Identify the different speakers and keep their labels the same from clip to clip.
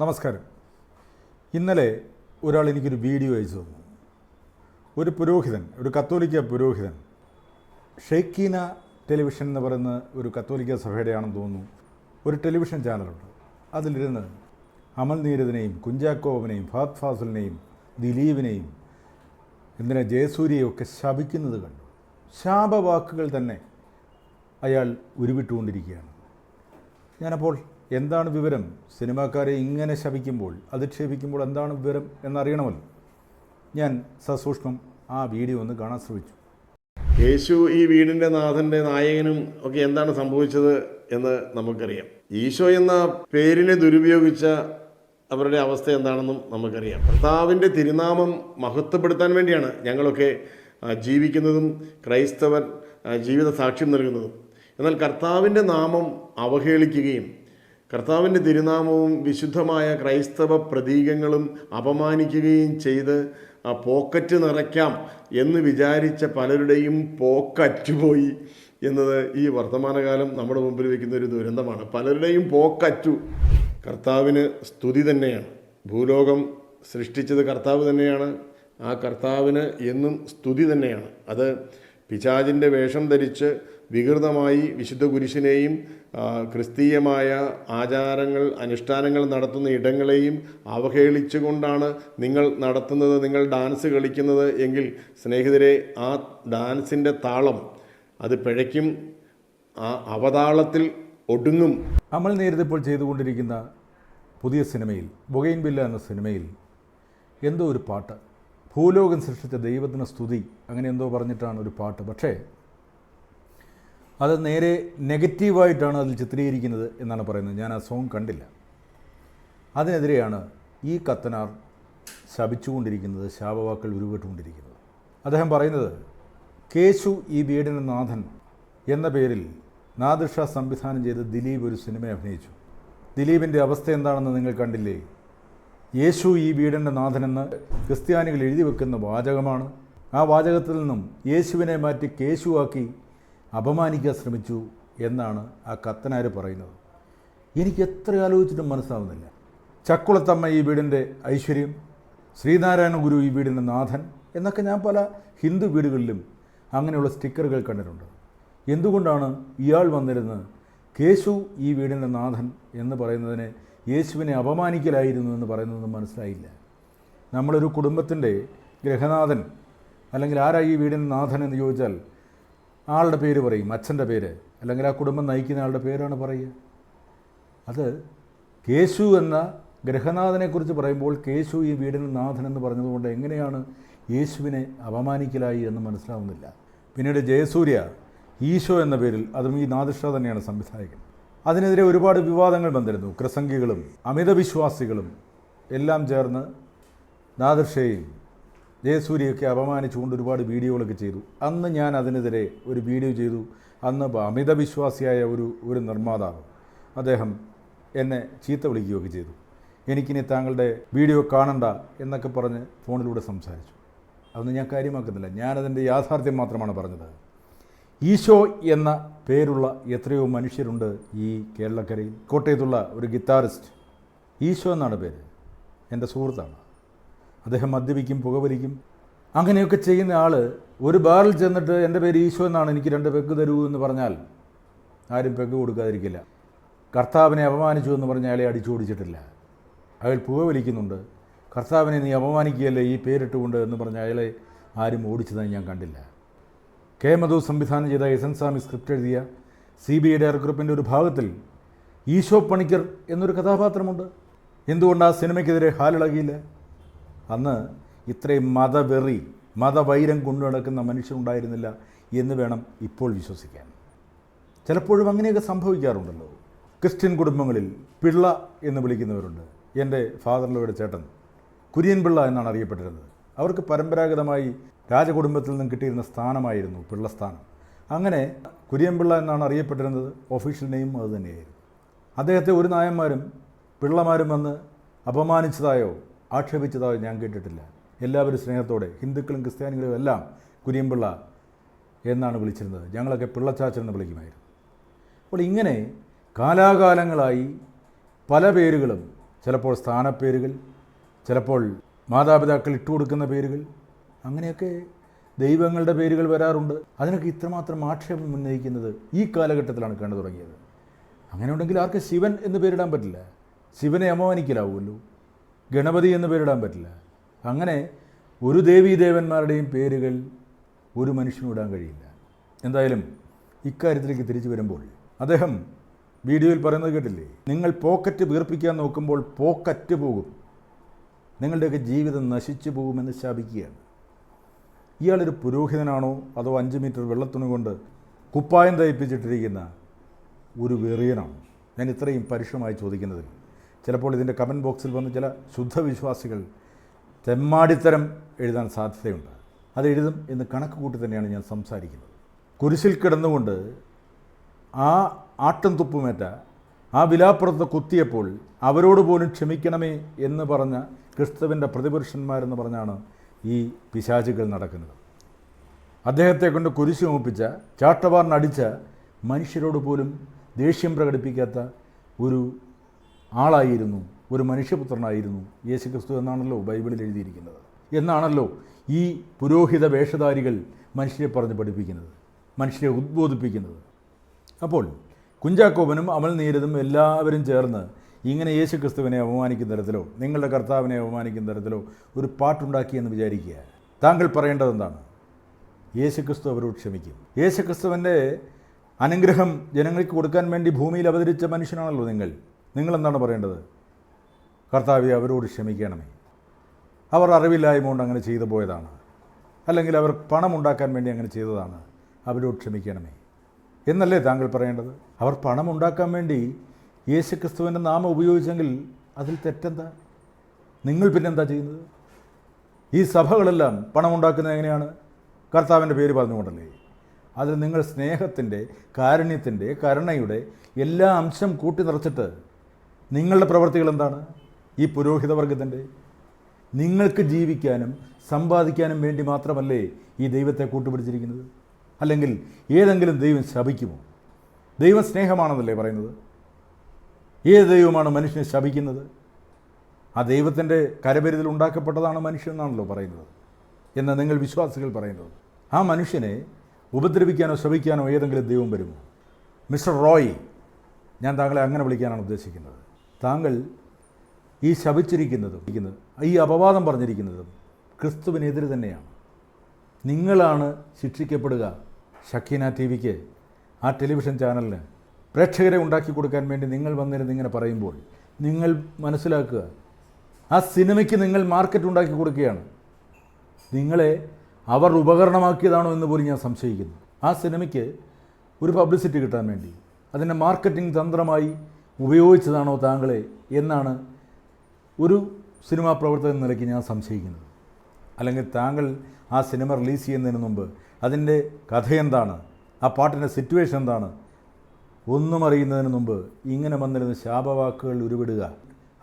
Speaker 1: നമസ്കാരം. ഇന്നലെ ഒരാൾ എനിക്കൊരു വീഡിയോ അയച്ചു തന്നു. ഒരു പുരോഹിതൻ ഒരു കത്തോലിക്ക പുരോഹിതൻ ഷെയ്ക്കീന ടെലിവിഷൻ എന്ന് പറയുന്ന ഒരു കത്തോലിക്ക സഭയുടെയാണെന്ന് തോന്നുന്നു. ഒരു ടെലിവിഷൻ ചാനലുണ്ട്. അതിലിരുന്ന് അമൽ നീരദിനെയും കുഞ്ചാക്കോവനെയും ഫാത് ഫാസലിനെയും ദിലീപിനെയും എന്തിനാ ജയസൂര്യയും ഒക്കെ ശപിക്കുന്നത് കണ്ടു. ശാപവാക്കുകൾ തന്നെ അയാൾ ഉരുവിട്ടുകൊണ്ടിരിക്കുകയാണ്. ഞാനപ്പോൾ എന്താണ് വിവരം? സിനിമാക്കാരെ ഇങ്ങനെ ശപിക്കുമ്പോൾ അധിക്ഷേപിക്കുമ്പോൾ എന്താണ് വിവരം എന്നറിയണമല്ലോ. ഞാൻ സസൂക്ഷ്മം ആ വീഡിയോ ഒന്ന് കാണാൻ ശ്രമിച്ചു.
Speaker 2: യേശു ഈ വീടിന്റെ നാഥന്റെ നായകനും ഒക്കെ എന്താണ് സംഭവിച്ചത് എന്ന് നമുക്കറിയാം. ഈശോ എന്ന പേരിനെ ദുരുപയോഗിച്ച അവരുടെ അവസ്ഥ എന്താണെന്നും നമുക്കറിയാം. കർത്താവിന്റെ തിരുനാമം മഹത്വപ്പെടുത്താൻ വേണ്ടിയാണ് ഞങ്ങളൊക്കെ ജീവിക്കുന്നതും ക്രൈസ്തവൻ ജീവിത സാക്ഷ്യം നൽകുന്നതും. എന്നാൽ കർത്താവിന്റെ നാമം അവഹേളിക്കുകയും കർത്താവിന്റെ തിരുനാമവും വിശുദ്ധമായ ക്രൈസ്തവ പ്രതീകങ്ങളും അപമാനിക്കുകയും ചെയ്ത് പോക്കറ്റ് നിറയ്ക്കാം എന്ന് വിചാരിച്ച പലരുടെയും പോക്കറ്റ് പോയി എന്നത് ഈ വർത്തമാനകാലം നമ്മുടെ മുമ്പിൽ വയ്ക്കുന്ന ഒരു ദുരന്തമാണ്. പലരുടെയും പോക്കറ്റു കർത്താവിന് സ്തുതി തന്നെയാണ്. ഭൂലോകം സൃഷ്ടിച്ചത് കർത്താവ് തന്നെയാണ്. ആ കർത്താവിന് എന്നും സ്തുതി തന്നെയാണ്. അത് പിശാചിന്റെ വേഷം ധരിച്ച് വികൃതമായി വിശുദ്ധ കുരിശിനെയും ക്രിസ്തീയമായ ആചാരങ്ങൾ അനുഷ്ഠാനങ്ങൾ നടത്തുന്ന ഇടങ്ങളെയും അവഹേളിച്ചുകൊണ്ടാണ് നിങ്ങൾ നടത്തുന്നത് നിങ്ങൾ ഡാൻസ് കളിക്കുന്നത് എങ്കിൽ സ്നേഹിതരെ ആ ഡാൻസിന്റെ താളം അത് പിഴയ്ക്കും ആ അവതാളത്തിൽ ഒടുങ്ങും.
Speaker 1: നമ്മൾ നേരത്തെ ഇപ്പോൾ ചെയ്തുകൊണ്ടിരിക്കുന്ന പുതിയ സിനിമയിൽ ബൊഗൈൻ ബില്ല എന്ന സിനിമയിൽ എന്തോ ഒരു പാട്ട് ഭൂലോകം സൃഷ്ടിച്ച ദൈവത്തിന് സ്തുതി അങ്ങനെ എന്തോ പറഞ്ഞിട്ടാണ് ഒരു പാട്ട്. പക്ഷേ അത് നേരെ നെഗറ്റീവായിട്ടാണ് അതിൽ ചിത്രീകരിക്കുന്നത് എന്നാണ് പറയുന്നത്. ഞാൻ ആ സോങ് കണ്ടില്ല. അതിനെതിരെയാണ് ഈ കത്തനാർ ശപിച്ചുകൊണ്ടിരിക്കുന്നത് ശാപവാക്കൾ ഉരുവിട്ടുകൊണ്ടിരിക്കുന്നത്. അദ്ദേഹം പറയുന്നത് കേശു ഈ വീടിന് നാഥൻ എന്ന പേരിൽ നാദിർഷ സംവിധാനം ചെയ്ത് ദിലീപ് ഒരു സിനിമ അഭിനയിച്ചു. ദിലീപിന്റെ അവസ്ഥ എന്താണെന്ന് നിങ്ങൾ കണ്ടില്ലേ? യേശു ഈ വീടിന്റെ നാഥനെന്ന് ക്രിസ്ത്യാനികൾ എഴുതി വെക്കുന്ന വാചകമാണ്. ആ വാചകത്തിൽ നിന്നും യേശുവിനെ മാറ്റി കേശുവാക്കി അപമാനിക്കാൻ ശ്രമിച്ചു എന്നാണ് ആ കത്തനാർ പറയുന്നത്. എനിക്ക് എത്ര ആലോചിച്ചിട്ടും മനസ്സാവുന്നില്ല ചക്കുളത്തമ്മ ഈ വീടിന്റെ ഐശ്വര്യം ശ്രീനാരായണ ഗുരു ഈ വീടിന്റെ നാഥൻ എന്നൊക്കെ ഞാൻ പല ഹിന്ദു വീടുകളിലും അങ്ങനെയുള്ള സ്റ്റിക്കറുകൾ കണ്ടിട്ടുണ്ട്. എന്തുകൊണ്ടാണ് ഇയാൾ വന്നിരുന്ന് കേശു ഈ വീടിന്റെ നാഥൻ എന്ന് പറയുന്നതിന് യേശുവിനെ അപമാനിക്കലായിരുന്നു എന്ന് പറയുന്നത് മനസ്സിലായില്ല. നമ്മളൊരു കുടുംബത്തിന്റെ ഗ്രഹനാഥൻ അല്ലെങ്കിൽ ആരാ ഈ വീടിന്റെ നാഥൻ എന്ന് ചോദിച്ചാൽ ആളുടെ പേര് പറയും അച്ഛന്റെ പേര്. അല്ലെങ്കിൽ ആ കുടുംബം നയിക്കുന്ന ആളുടെ പേരാണ് പറയുക. അത് കേശു എന്ന ഗ്രഹനാഥനെക്കുറിച്ച് പറയുമ്പോൾ കേശു ഈ വീടിന് നാഥൻ എന്ന് പറഞ്ഞതുകൊണ്ട് എങ്ങനെയാണ് യേശുവിനെ അപമാനിക്കലായി എന്ന് മനസ്സിലാവുന്നില്ല. പിന്നീട് ജയസൂര്യ ഈശോ എന്ന പേരിൽ അതും ഈ നാദിഷ തന്നെയാണ് സംവിധായകൻ. അതിനെതിരെ ഒരുപാട് വിവാദങ്ങൾ വന്നിരുന്നു. ക്രിസംഗികളും അമിതവിശ്വാസികളും എല്ലാം ചേർന്ന് നാദിർഷയെയും ജയസൂര്യയൊക്കെ അപമാനിച്ചുകൊണ്ട് ഒരുപാട് വീഡിയോകളൊക്കെ ചെയ്തു. അന്ന് ഞാൻ അതിനെതിരെ ഒരു വീഡിയോ ചെയ്തു. അന്ന് അമിത വിശ്വാസിയായ ഒരു ഒരു നിർമ്മാതാവ് അദ്ദേഹം എന്നെ ചീത്ത വിളിക്കുകയൊക്കെ ചെയ്തു. എനിക്കിനി താങ്കളുടെ വീഡിയോ കാണണ്ട എന്നൊക്കെ പറഞ്ഞ് ഫോണിലൂടെ സംസാരിച്ചു. അതൊന്നും ഞാൻ കാര്യമാക്കുന്നില്ല. ഞാനതിന്റെ യാഥാർത്ഥ്യം മാത്രമാണ് പറഞ്ഞത്. ഈശോ എന്ന പേരുള്ള എത്രയോ മനുഷ്യരുണ്ട് ഈ കേരളക്കരയിൽ. കോട്ടയത്തുള്ള ഒരു ഗിത്താറിസ്റ്റ്. ഈശോ എന്നാണ് പേര്. എന്റെ സുഹൃത്താണ്. അദ്ദേഹം മദ്യപിക്കും പുകവലിക്കും. അങ്ങനെയൊക്കെ ചെയ്യുന്ന ആൾ ഒരു ബാറിൽ ചെന്നിട്ട് എന്റെ പേര് ഈശോ എന്നാണ് എനിക്ക് രണ്ട് പെഗ് തരൂ എന്ന് പറഞ്ഞാൽ ആരും പെഗ് കൊടുക്കാതിരിക്കില്ല. കർത്താവിനെ അപമാനിച്ചു എന്ന് പറഞ്ഞാൽ അയാളെ അടിച്ചോടിച്ചിട്ടില്ല. അയാൾ പുകവലിക്കുന്നുണ്ട്. കർത്താവിനെ നീ അപമാനിക്കുകയല്ലേ ഈ പേരിട്ടുകൊണ്ട് എന്ന് പറഞ്ഞാൽ അയാളെ ആരും ഓടിച്ചതായി ഞാൻ കണ്ടില്ല. കെ മധു സംവിധാനം ചെയ്ത എസ് എൻ സ്വാമി സ്ക്രിപ്റ്റ് എഴുതിയ സി ബി ഐ ഡയറക്ടർ ഗ്രൂപ്പിന്റെ ഒരു ഭാഗത്തിൽ ഈശോ പണിക്കർ എന്നൊരു കഥാപാത്രമുണ്ട്. എന്തുകൊണ്ട് ആ സിനിമയ്ക്കെതിരെ ഹാലിളകിയില്ല? അന്ന് ഇത്രയും മതവെറി മതവൈരം കൊണ്ടു നടക്കുന്ന മനുഷ്യരുണ്ടായിരുന്നില്ല എന്ന് വേണം ഇപ്പോൾ വിശ്വസിക്കാൻ. ചിലപ്പോഴും അങ്ങനെയൊക്കെ സംഭവിക്കാറുണ്ടല്ലോ. ക്രിസ്ത്യൻ കുടുംബങ്ങളിൽ പിള്ള എന്ന് വിളിക്കുന്നവരുണ്ട്. എന്റെ ഫാദറിലൂടെ ചേട്ടൻ കുര്യൻ പിള്ള എന്നാണ് അറിയപ്പെട്ടിരുന്നത്. അവർക്ക് പരമ്പരാഗതമായി രാജകുടുംബത്തിൽ നിന്നും കിട്ടിയിരുന്ന സ്ഥാനമായിരുന്നു പിള്ള സ്ഥാനം. അങ്ങനെ കുര്യൻ പിള്ള എന്നാണ് അറിയപ്പെട്ടിരുന്നത് ഒഫീഷ്യൽ നെയിം അത് തന്നെയായിരുന്നു. അദ്ദേഹത്തെ ഒരു നായന്മാരും പിള്ളമാരും വന്ന് അപമാനിച്ചതായോ ആക്ഷേപിച്ചതായോ ഞാൻ കേട്ടിട്ടില്ല. എല്ലാവരും സ്നേഹത്തോടെ ഹിന്ദുക്കളും ക്രിസ്ത്യാനികളും എല്ലാം കുര്യമ്പിള്ള എന്നാണ് വിളിച്ചിരുന്നത്. ഞങ്ങളൊക്കെ പിള്ളച്ചാച്ചൻ എന്ന് വിളിക്കുമായിരുന്നു. അപ്പോൾ ഇങ്ങനെ കാലാകാലങ്ങളായി പല പേരുകളും ചിലപ്പോൾ സ്ഥാനപ്പേരുകൾ ചിലപ്പോൾ മാതാപിതാക്കൾ ഇട്ടുകൊടുക്കുന്ന പേരുകൾ അങ്ങനെയൊക്കെ ദൈവങ്ങളുടെ പേരുകൾ വരാറുണ്ട്. അതിനൊക്കെ ഇത്രമാത്രം ആക്ഷേപം ഉന്നയിക്കുന്നത് ഈ കാലഘട്ടത്തിലാണ് കണ്ടു തുടങ്ങിയത്. അങ്ങനെ ഉണ്ടെങ്കിൽ ആർക്ക് ശിവൻ എന്ന് പേരിടാൻ പറ്റില്ല? ശിവനെ അപമാനിക്കലാവുമല്ലോ. ഗണപതി എന്ന് പേരിടാൻ പറ്റില്ല. അങ്ങനെ ഒരു ദേവീദേവന്മാരുടെയും പേരുകൾ ഒരു മനുഷ്യനും ഇടാൻ കഴിയില്ല. എന്തായാലും ഇക്കാര്യത്തിലേക്ക് തിരിച്ചു വരുമ്പോൾ അദ്ദേഹം വീഡിയോയിൽ പറയുന്നത് കേട്ടില്ലേ? നിങ്ങൾ പോക്കറ്റ് വീർപ്പിക്കാൻ നോക്കുമ്പോൾ പോക്കറ്റ് പോകും. നിങ്ങളുടെയൊക്കെ ജീവിതം നശിച്ചു പോകുമെന്ന് ശാപിക്കുകയാണ്. ഇയാളൊരു പുരോഹിതനാണോ അതോ അഞ്ച് മീറ്റർ വെള്ളത്തുണി കൊണ്ട് കുപ്പായം തയ്പ്പിച്ചിട്ടിരിക്കുന്ന ഒരു വെറിയനാണോ? ഞാൻ ഇത്രയും പരുഷമായി ചോദിക്കുന്നത് ചിലപ്പോൾ ഇതിന്റെ കമന്റ് ബോക്സിൽ വന്ന് ചില ശുദ്ധവിശ്വാസികൾ തെമ്മാടിത്തരം എഴുതാൻ സാധ്യതയുണ്ട്. അത് എഴുതും എന്ന് കണക്ക് കൂട്ടി തന്നെയാണ് ഞാൻ സംസാരിക്കുന്നത്. കുരിശിൽ കിടന്നുകൊണ്ട് ആ ആട്ടം തുപ്പുമേറ്റ ആ വിലാപ്പുറത്ത് കുത്തിയപ്പോൾ അവരോട് പോലും ക്ഷമിക്കണമേ എന്ന് പറഞ്ഞ ക്രിസ്തുവിന്റെ പ്രതിപുരുഷന്മാരെന്ന് പറഞ്ഞാണ് ഈ പിശാചുകൾ നടക്കുന്നത്. അദ്ദേഹത്തെ കൊണ്ട് കുരിശ് മുപ്പിച്ച ചാട്ടവാറിനടിച്ച മനുഷ്യരോട് പോലും ദേഷ്യം പ്രകടിപ്പിക്കാത്ത ഒരു ആളായിരുന്നു ഒരു മനുഷ്യപുത്രനായിരുന്നു യേശുക്രിസ്തു എന്നാണല്ലോ ബൈബിളിൽ എഴുതിയിരിക്കുന്നത്. എന്നാണല്ലോ ഈ പുരോഹിത വേഷധാരികൾ മനുഷ്യരെ പറഞ്ഞ് പഠിപ്പിക്കുന്നത് മനുഷ്യരെ ഉദ്ബോധിപ്പിക്കുന്നത്. അപ്പോൾ കുഞ്ചാക്കോബനും അമൽ നീരതും എല്ലാവരും ചേർന്ന് ഇങ്ങനെ യേശു ക്രിസ്തുവിനെ അപമാനിക്കുന്ന തരത്തിലോ നിങ്ങളുടെ കർത്താവിനെ അപമാനിക്കുന്ന തരത്തിലോ ഒരു പാട്ടുണ്ടാക്കിയെന്ന് വിചാരിക്കുക. താങ്കൾ പറയേണ്ടത് എന്താണ്? യേശു ക്രിസ്തു അവരോട് ക്ഷമിക്കും. യേശു ക്രിസ്തുവിന്റെ അനുഗ്രഹം ജനങ്ങൾക്ക് കൊടുക്കാൻ വേണ്ടി ഭൂമിയിൽ അവതരിച്ച മനുഷ്യനാണല്ലോ നിങ്ങൾ. നിങ്ങളെന്താണ് പറയേണ്ടത്? കർത്താവെ അവരോട് ക്ഷമിക്കണമേ. അവർ അറിവില്ലായ്മ കൊണ്ട് അങ്ങനെ ചെയ്തു പോയതാണ്. അല്ലെങ്കിൽ അവർ പണം ഉണ്ടാക്കാൻ വേണ്ടി അങ്ങനെ ചെയ്തതാണ്. അവരോട് ക്ഷമിക്കണമേ. എന്നല്ലേ താങ്കൾ പറയേണ്ടത്? അവർ പണം ഉണ്ടാക്കാൻ വേണ്ടി യേശു ക്രിസ്തുവിന്റെ നാമം ഉപയോഗിച്ചെങ്കിൽ അതിൽ തെറ്റെന്താ? നിങ്ങൾ പിന്നെന്താ ചെയ്യുന്നത്? ഈ സഭകളെല്ലാം പണം ഉണ്ടാക്കുന്നത് എങ്ങനെയാണ്? കർത്താവിന്റെ പേര് പറഞ്ഞുകൊണ്ടല്ലേ. അതിൽ നിങ്ങൾ സ്നേഹത്തിന്റെ കാരുണ്യത്തിന്റെ കരുണയുടെ എല്ലാ അംശം കൂട്ടി നിറച്ചിട്ട് നിങ്ങളുടെ പ്രവർത്തികൾ എന്താണ്? ഈ പുരോഹിതവർഗത്തിന്റെ നിങ്ങൾക്ക് ജീവിക്കാനും സമ്പാദിക്കാനും വേണ്ടി മാത്രമല്ലേ ഈ ദൈവത്തെ കൂട്ടുപിടിച്ചിരിക്കുന്നത്? അല്ലെങ്കിൽ ഏതെങ്കിലും ദൈവം ശപിക്കുമോ? ദൈവം സ്നേഹമാണെന്നല്ലേ പറയുന്നത്? ഏത് ദൈവമാണ് മനുഷ്യനെ ശപിക്കുന്നത്? ആ ദൈവത്തിന്റെ കരപരിതിൽ ഉണ്ടാക്കപ്പെട്ടതാണ് മനുഷ്യൻ എന്നാണല്ലോ പറയുന്നത്. എന്ന് നിങ്ങൾ വിശ്വാസികൾ പറയുന്നത്. ആ മനുഷ്യനെ ഉപദ്രവിക്കാനോ ശപിക്കാനോ ഏതെങ്കിലും ദൈവം വരുമോ? മിസ്റ്റർ റോയ് ഞാൻ താങ്കളെ അങ്ങനെ വിളിക്കാനാണ് ഉദ്ദേശിക്കുന്നത്. താങ്കൾ ഈ ശപിച്ചിരിക്കുന്നതും ഈ അപവാദം പറഞ്ഞിരിക്കുന്നതും ക്രിസ്തുവിനെതിരെ തന്നെയാണ്. നിങ്ങളാണ് ശിക്ഷിക്കപ്പെടുക ഷക്കീന ടി വിക്ക് ആ ടെലിവിഷൻ ചാനലിന്. പ്രേക്ഷകരെ ഉണ്ടാക്കി കൊടുക്കാൻ വേണ്ടി നിങ്ങൾ വന്നിരുന്ന് ഇങ്ങനെ പറയുമ്പോൾ നിങ്ങൾ മനസ്സിലാക്കുക ആ സിനിമയ്ക്ക് നിങ്ങൾ മാർക്കറ്റ് ഉണ്ടാക്കി കൊടുക്കുകയാണ്. നിങ്ങളെ അവർ ഉപകരണമാക്കിയതാണോ എന്ന് പോലും ഞാൻ സംശയിക്കുന്നു. ആ സിനിമയ്ക്ക് ഒരു പബ്ലിസിറ്റി കിട്ടാൻ വേണ്ടി അതിന്റെ മാർക്കറ്റിംഗ് തന്ത്രമായി ഉപയോഗിച്ചതാണോ താങ്കളെ എന്നാണ് ഒരു സിനിമാ പ്രവർത്തകൻ എന്ന നിലയ്ക്ക് ഞാൻ സംശയിക്കുന്നത്. അല്ലെങ്കിൽ താങ്കൾ ആ സിനിമ റിലീസ് ചെയ്യുന്നതിന് മുമ്പ് അതിന്റെ കഥ എന്താണ്? ആ പാട്ടിന്റെ സിറ്റുവേഷൻ എന്താണ്? ഒന്നും അറിയുന്നതിന് മുമ്പ് ഇങ്ങനെ വന്നിരുന്ന ശാപവാക്കുകൾ ഉരുവിടുക.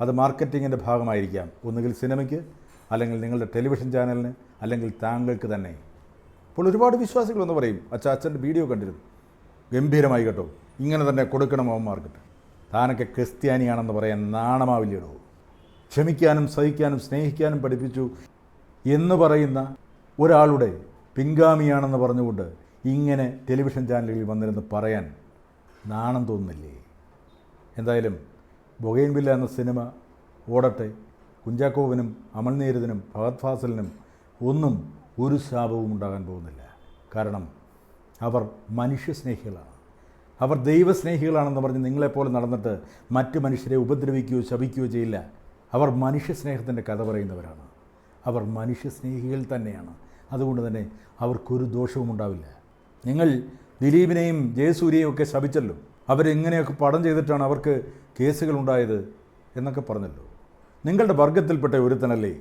Speaker 1: അത് മാർക്കറ്റിങ്ങിന്റെ ഭാഗമായിരിക്കാം. ഒന്നുകിൽ സിനിമയ്ക്ക് അല്ലെങ്കിൽ നിങ്ങളുടെ ടെലിവിഷൻ ചാനലിന് അല്ലെങ്കിൽ താങ്കൾക്ക് തന്നെ. ഇപ്പോൾ ഒരുപാട് വിശ്വാസികളെന്ന് പറയും അച്ഛാ അച്ഛന്റെ വീഡിയോ കണ്ടിരുന്നു. ഗംഭീരമായി കേട്ടോ. ഇങ്ങനെ തന്നെ കൊടുക്കണം അവന്മാർക്ക്. താനൊക്കെ ക്രിസ്ത്യാനിയാണെന്ന് പറയാൻ നാണമാവില്ലടോ. ക്ഷമിക്കാനും സഹിക്കാനും സ്നേഹിക്കാനും പഠിപ്പിച്ചു എന്ന് പറയുന്ന ഒരാളുടെ പിൻഗാമിയാണെന്ന് പറഞ്ഞുകൊണ്ട് ഇങ്ങനെ ടെലിവിഷൻ ചാനലുകളിൽ വന്നിരുന്ന് പറയാൻ നാണം തോന്നുന്നില്ലേ? എന്തായാലും ബൊഗൈൻവില്ല എന്ന സിനിമ ഓടട്ടെ. കുഞ്ചാക്കോവിനും അമൽനീരദിനും ഭഗത് ഫാസലിനും ഒന്നും ഒരു ശാപവും ഉണ്ടാകാൻ പോകുന്നില്ല. കാരണം അവർ മനുഷ്യസ്നേഹികളാണ്. അവർ ദൈവസ്നേഹികളാണെന്ന് പറഞ്ഞ് നിങ്ങളെപ്പോലെ നടന്നിട്ട് മറ്റു മനുഷ്യരെ ഉപദ്രവിക്കുകയോ ശപിക്കുകയോ ചെയ്യില്ല. അവർ മനുഷ്യസ്നേഹത്തിന്റെ കഥ പറയുന്നവരാണ്. അവർ മനുഷ്യസ്നേഹികൾ തന്നെയാണ്. അതുകൊണ്ട് തന്നെ അവർക്കൊരു ദോഷവും ഉണ്ടാവില്ല. നിങ്ങൾ ദിലീപിനെയും ജയസൂര്യയും ഒക്കെ ശപിച്ചല്ലോ. അവരെങ്ങനെയൊക്കെ പടം ചെയ്തിട്ടാണ് അവർക്ക് കേസുകൾ ഉണ്ടായത് എന്നൊക്കെ പറഞ്ഞല്ലോ. നിങ്ങളുടെ വർഗത്തിൽപ്പെട്ട ഒരുത്തനല്ലേ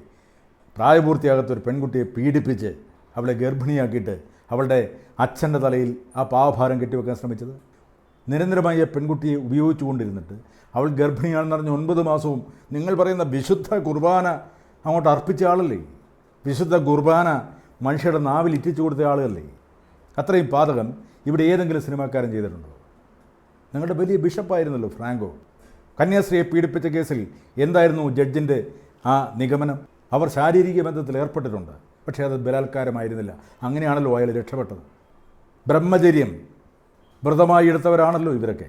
Speaker 1: പ്രായപൂർത്തിയാകാത്ത ഒരു പെൺകുട്ടിയെ പീഡിപ്പിച്ച് അവളെ ഗർഭിണിയാക്കിയിട്ട് അവളുടെ അച്ഛന്റെ തലയിൽ ആ പാവഭാരം കെട്ടിവെക്കാൻ ശ്രമിച്ചത്? നിരന്തരമായി ആ പെൺകുട്ടിയെ ഉപയോഗിച്ചുകൊണ്ടിരുന്നിട്ട് അവൾ ഗർഭിണിയാണെന്ന് പറഞ്ഞ് ഒൻപത് മാസവും നിങ്ങൾ പറയുന്ന വിശുദ്ധ കുർബാന അങ്ങോട്ട് അർപ്പിച്ച ആളല്ലേ? വിശുദ്ധ കുർബാന മനുഷ്യരുടെ നാവിൽ ഇറ്റിച്ചു കൊടുത്ത ആളുകളല്ലേ അത്രയും പാതകം ഇവിടെ ഏതെങ്കിലും സിനിമാക്കാരൻ ചെയ്തിട്ടുണ്ടോ? നിങ്ങളുടെ വലിയ ബിഷപ്പായിരുന്നല്ലോ ഫ്രാങ്കോ. കന്യാസ്ത്രീയെ പീഡിപ്പിച്ച കേസിൽ എന്തായിരുന്നു ജഡ്ജിന്റെ ആ നിഗമനം? അവർ ശാരീരിക ബന്ധത്തിൽ ഏർപ്പെട്ടിട്ടുണ്ട് പക്ഷേ അത് ബലാത്കാരമായിരുന്നില്ല. അങ്ങനെയാണല്ലോ അയാൾ രക്ഷപ്പെട്ടത്. ബ്രഹ്മചര്യം വ്രതമായി എടുത്തവരാണല്ലോ ഇവരൊക്കെ.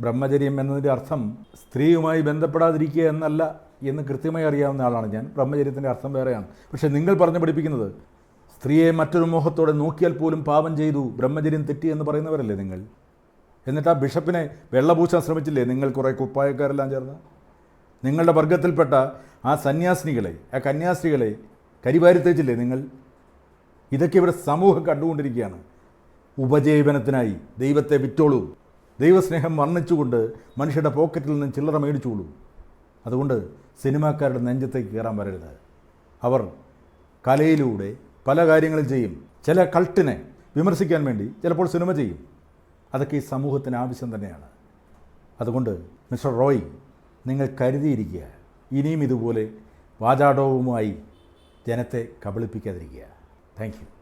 Speaker 1: ബ്രഹ്മചര്യം എന്നതിന്റെ അർത്ഥം സ്ത്രീയുമായി ബന്ധപ്പെടാതിരിക്കുക എന്നല്ല എന്ന് കൃത്യമായി അറിയാവുന്ന ആളാണ് ഞാൻ. ബ്രഹ്മചര്യത്തിന്റെ അർത്ഥം വേറെയാണ്. പക്ഷേ നിങ്ങൾ പറഞ്ഞു പഠിപ്പിക്കുന്നത് സ്ത്രീയെ മറ്റൊരു മോഹത്തോടെ നോക്കിയാൽ പോലും പാപം ചെയ്തു ബ്രഹ്മചര്യം തെറ്റി എന്ന് പറയുന്നവരല്ലേ നിങ്ങൾ? എന്നിട്ട് ആ ബിഷപ്പിനെ വെള്ളപൂശാൻ ശ്രമിച്ചില്ലേ നിങ്ങൾ കുറേ കുപ്പായക്കാരെല്ലാം ചേർന്ന്? നിങ്ങളുടെ വർഗത്തിൽപ്പെട്ട ആ സന്യാസിനികളെ ആ കന്യാസ്ത്രീകളെ കരിവാരി തേച്ചില്ലേ നിങ്ങൾ? ഇതൊക്കെ ഇവിടെ സമൂഹം കണ്ടുകൊണ്ടിരിക്കുകയാണ്. ഉപജീവനത്തിനായി ദൈവത്തെ വിറ്റോളൂ. ദൈവസ്നേഹം വർണിച്ചുകൊണ്ട് മനുഷ്യരുടെ പോക്കറ്റിൽ നിന്ന് ചില്ലറ മേടിച്ചോളൂ അതുകൊണ്ട് സിനിമാക്കാരുടെ നെഞ്ചത്തേക്ക് കയറാൻ വരരുത്. അവർ കലയിലൂടെ പല കാര്യങ്ങളും ചെയ്യും. ചില കൾട്ടിനെ വിമർശിക്കാൻ വേണ്ടി ചിലപ്പോൾ സിനിമ ചെയ്യും. അതൊക്കെ ഈ സമൂഹത്തിന് ആവശ്യം തന്നെയാണ്. അതുകൊണ്ട് മിസ്റ്റർ റോയ് നിങ്ങൾ കരുതിയിരിക്കുക. ഇനിയും ഇതുപോലെ വാചാടവുമായി ജനത്തെ കബളിപ്പിക്കാതിരിക്കുക. താങ്ക്